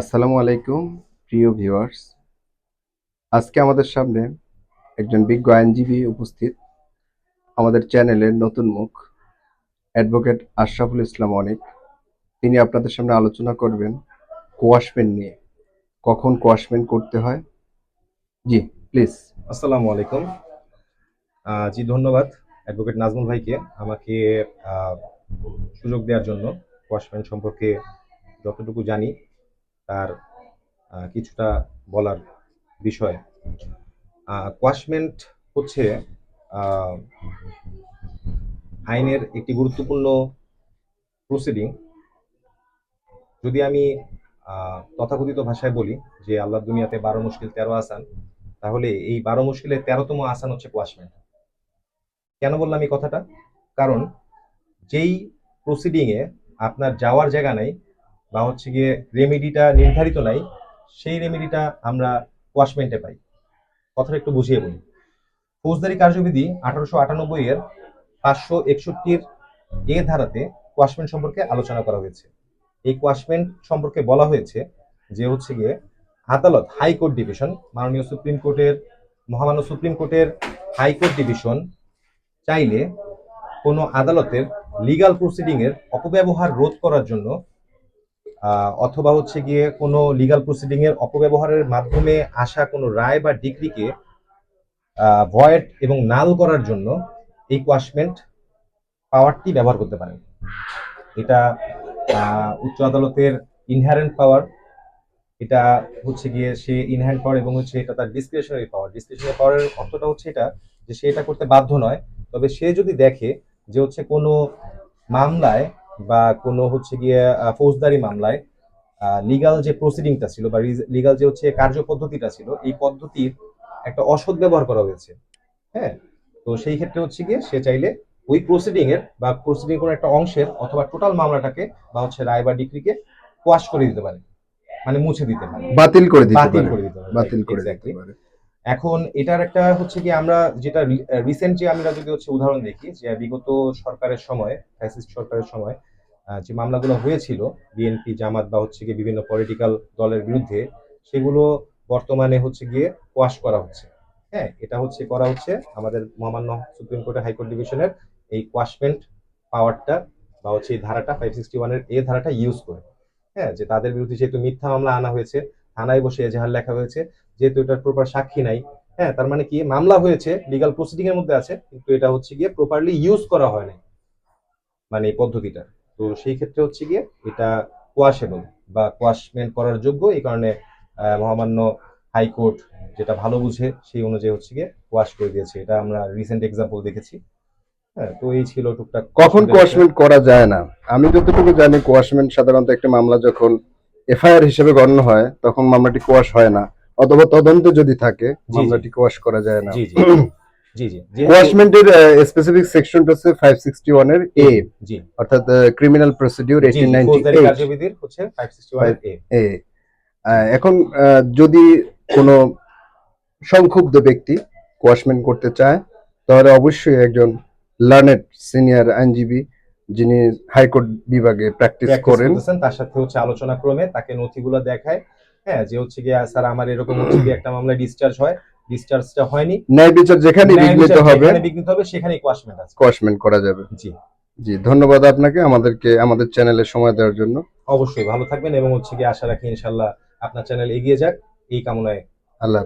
আসসালামু আলাইকুম, প্রিয় ভিউয়ার্স। আজকে আমাদের সামনে একজন বিজ্ঞ আইনজীবী উপস্থিত। আমাদের চ্যানেলের নতুন মুখ, অ্যাডভোকেট আশরাফুল ইসলাম অনেক। তিনি আপনাদের সামনে আলোচনা করবেন কোয়াশমেন্ট নিয়ে। কখন কোয়াশমেন্ট করতে হয়? জি, প্লিজ। আসসালামু আলাইকুম। জি, ধন্যবাদ অ্যাডভোকেট নাজমুল ভাইকে আমাকে সুযোগ দেওয়ার জন্য ওয়াশম্যান সম্পর্কে যতটুকু জানি। তার কিছুটা বলার বিষয়। কোয়াশমেন্ট হচ্ছে আইনের একটি গুরুত্বপূর্ণ প্রসিডিং যদি আমি তথাকথিত ভাষায় বলি যে আল্লাহ দুনিয়াতে বারো মুশকিল তেরো আসান, তাহলে এই বারো মুশকিলের তেরোতম আসান হচ্ছে কোয়াশমেন্ট কেন বললাম এই কথাটা? কারণ যেই প্রসিডিংয়ে আপনার যাওয়ার জায়গা নাই বা হচ্ছে গিয়ে রেমেডিটা নির্ধারিত নাই, সেই রেমেডিটা আমরা কোয়াশমেন্টে পাই। কথাটা একটু বুঝিয়ে বলি। ফৌজদারি কার্যবিধি আঠারোশো আটানব্বই এর পাঁচশো একষট্টির এ ধারাতে কোয়াশমেন্ট সম্পর্কে আলোচনা করা হয়েছে। এই কোয়াশমেন্ট সম্পর্কে বলা হয়েছে যে হচ্ছে গিয়ে আদালত হাইকোর্ট ডিভিশন মাননীয় সুপ্রিম কোর্টের, মহামান্য সুপ্রিম কোর্টের হাইকোর্ট ডিভিশন চাইলে কোনো আদালতের লিগাল প্রসিডিং এর অপব্যবহার রোধ করার জন্য অথবা হচ্ছে গিয়ে কোনো লিগাল প্রসিডিং এর অপব্যবহারের মাধ্যমে আসা কোনো রায় বা ডিগ্রিকে ভয়েড এবং নাল করার জন্য এই কোয়াশমেন্ট পাওয়ারটি ব্যবহার করতে পারেন। এটা উচ্চ আদালতের ইনহারেন্ট পাওয়ার এটা হচ্ছে গিয়ে সে ইনহ্যান্ড পাওয়ার এবং হচ্ছে এটা তার ডিসক্রিপশনারি পাওয়ার ডিসক্রিপশনারি পাওয়ারের অর্থটা হচ্ছে এটা যে সে এটা করতে বাধ্য নয়, তবে সে যদি দেখে যে হচ্ছে কোনো মামলায় বা কোনো হচ্ছে গিয়ে ফৌজদারি মামলায় লিগাল যে প্রসিডিংটা ছিল বা লিগাল যে হচ্ছে কার্যপদ্ধতিটা ছিল এই পদ্ধতির একটা অসৎ ব্যবহার করা হয়েছে। হ্যাঁ? তো সেই ক্ষেত্রে হচ্ছে গিয়ে সে চাইলে ওই প্রসিডিং এর বা প্রসিডিং কোনো একটা অংশের অথবা টোটাল মামলাটাকে বা হচ্ছে রায় বা ডিগ্রিকে কোয়াশ করে দিতে পারে। মানে মুছে দিতে পারে। বাতিল করে দিতে বাতিল করে দিতে পারে। বাতিল করে দিতে পারে। এখন এটার একটা হচ্ছে কি আমরা যেটা রিসেন্ট যে আমরা যদি হচ্ছে উদাহরণ দেখি যে বিগত সরকারের সময় ফ্যাসিস্ট সরকারের সময় যে মামলাগুলো হয়েছিল বিএনপি জামাত বা হচ্ছে গিয়ে বিভিন্ন পলিটিক্যাল দলের বিরুদ্ধে, সেগুলো বর্তমানে হচ্ছে গিয়ে কোয়াশ করা হচ্ছে। হ্যাঁ এটা হচ্ছে, করা হচ্ছে আমাদের মহামান্য সুপ্রিম কোর্টের হাইকোর্ট ডিভিশনের এই কোয়াশমেন্ট পাওয়ারটা বা হচ্ছে এই ধারাটা ফাইভ সিক্সটি ওয়ানের এই ধারাটা ইউজ করে। হ্যাঁ যে তাদের বিরুদ্ধে যেহেতু মিথ্যা মামলা আনা হয়েছে, থানায় বসে এজাহার লেখা হয়েছে, যেহেতু এটার প্রপার সাক্ষী নাই হ্যাঁ তার মানে কি, মামলা হয়েছে লিগাল প্রসিডিং এর মধ্যে আছে, কিন্তু এটা হচ্ছে গিয়ে প্রপারলি ইউজ করা হয় নাই মানে এই পদ্ধতিটা তো সেই ক্ষেত্রে হচ্ছে গিয়ে এটা কোয়াশেবল বা কোয়াশমেন্ট করার যোগ্য। এই কারণে মহামান্য হাইকোর্ট যেটা ভালো বুঝে সেই অনুযায়ী হচ্ছে গিয়ে কোয়াশ করে দিয়েছে। এটা আমরা রিসেন্ট এক্সাম্পল দেখেছি। হ্যাঁ তো এই ছিল টুকটাক কখন কোয়াশমেন্ট করা যায় না? আমি যতটুকু জানি কোয়াশমেন্ট সাধারণত একটা মামলা যখন এফআইআর হিসেবে গণ্য হয় তখন মামলাটি কোয়াশ হয় না। অথবা তদন্ত যদি থাকে। মামলাটি কোয়াশ করা যায় না। জি স্পেসিফিক সেকশনটা হচ্ছে ফাইভ সিক্সটি ওয়ানের এ জি। অর্থাৎ ক্রিমিনাল প্রসিডিউর জি, এইটিন জি, নাইনটি ফৌজদারি কার্যবিধির হচ্ছে ফাইভ সিক্সটি ওয়ান এ এখন যদি কোনো সংক্ষুব্ধ ব্যক্তি কোয়াশমেন্ট করতে চায় তাহলে অবশ্যই একজন লার্নেড সিনিয়র আইনজীবী যিনি হাইকোর্ট বিভাগে প্র্যাকটিস করেন। তার সাথে হচ্ছে আলোচনা ক্রমে তাকে নথিগুলো দেখায়। হ্যাঁ যে হচ্ছে গিয়ে স্যার আমার এরকম হচ্ছে গিয়ে একটা মামলা ডিসচার্জ হয়। ডিসচার্জটা হয়নি। ন্যায় বিচার যেখানে বিঘ্নিত হবে বিঘ্নিত হবে সেখানেই কোয়াশমেন্ট আছে। কোয়াশমেন্ট করা যাবে। জি। জি ধন্যবাদ আপনাকে আমাদেরকে আমাদের চ্যানেলে সময় দেওয়ার জন্য। অবশ্যই ভালো থাকবেন এবং হচ্ছে কি আশা রাখি ইনশাল্লাহ আপনার চ্যানেল এগিয়ে যাক। এই কামনায়। আল্লাহ।